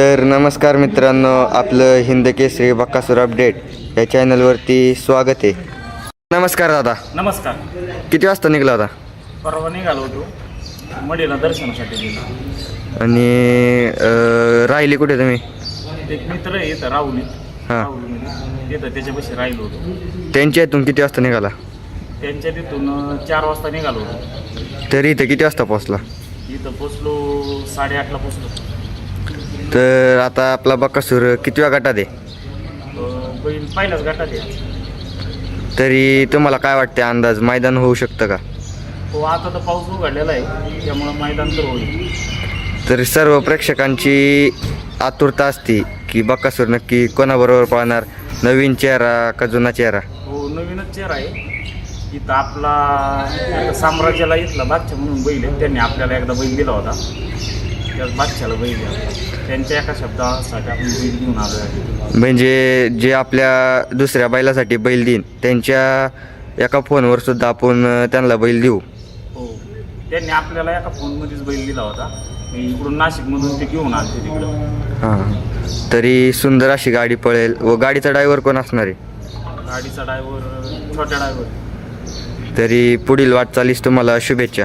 तर नमस्कार मित्रांनो आपलं हिंद केसरी बक्कासूर अपडेट या चॅनलवरती स्वागत आहे. नमस्कार दादा. नमस्कार. किती वाजता निघला होता? परवा निघालो होतो. मडीला दर्शनासाठी गेलो. आणि अं, राहिले कुठे तुम्ही? एक मित्र आहे इथं राहुली हां. त्याच्यापाशी राहिलो होतो. त्यांच्या इथून किती वाजता निघाला? त्यांच्या तिथून अं, चार वाजता निघालो होतो. तरी इथं किती वाजता पोहोचला? इथं पोचलो साडेआठला पोचलो तर आता आपला बक्कासूर कितव्या गटात आहे? बैल पहिल्याच गटात आहे. तरी तुम्हाला काय वाटते अंदाज मैदान होऊ शकतं का? हो आता तर पाऊस उघडलेला आहे त्यामुळं मैदान तर होईल. तरी सर्व प्रेक्षकांची आतुरता असते की बक्कासूर नक्की कोणाबरोबर पाहणार नवीन चेहरा का जुना चेहरा? हो नवीनच चेहरा आहे. इथं आपला साम्राज्याला इथला बादशाह म्हणून बैल आहे त्यांनी आपल्याला एकदा बैल दिला होता. त्याच बादशाला बैल आहे त्यांच्या एका शब्दासाठी आपण बैल घेऊन आलो आहे. म्हणजे जे आपल्या दुसऱ्या बैलासाठी बैल देईन त्यांच्या एका फोनवर सुद्धा आपण त्यांना बैल देऊ. हो. त्यांनी आपल्याला एका फोनमध्येच बैल दिला होता. मी इकडून नाशिकमधून ते घेऊन आले तिकडं. हां. तरी सुंदर अशी गाडी पळेल व गाडीचा ड्रायव्हर कोण असणार आहे? गाडीचा ड्रायव्हर छोट्या ड्रायव्हर. तरी पुढील वाटचालीस तुम्हाला शुभेच्छा.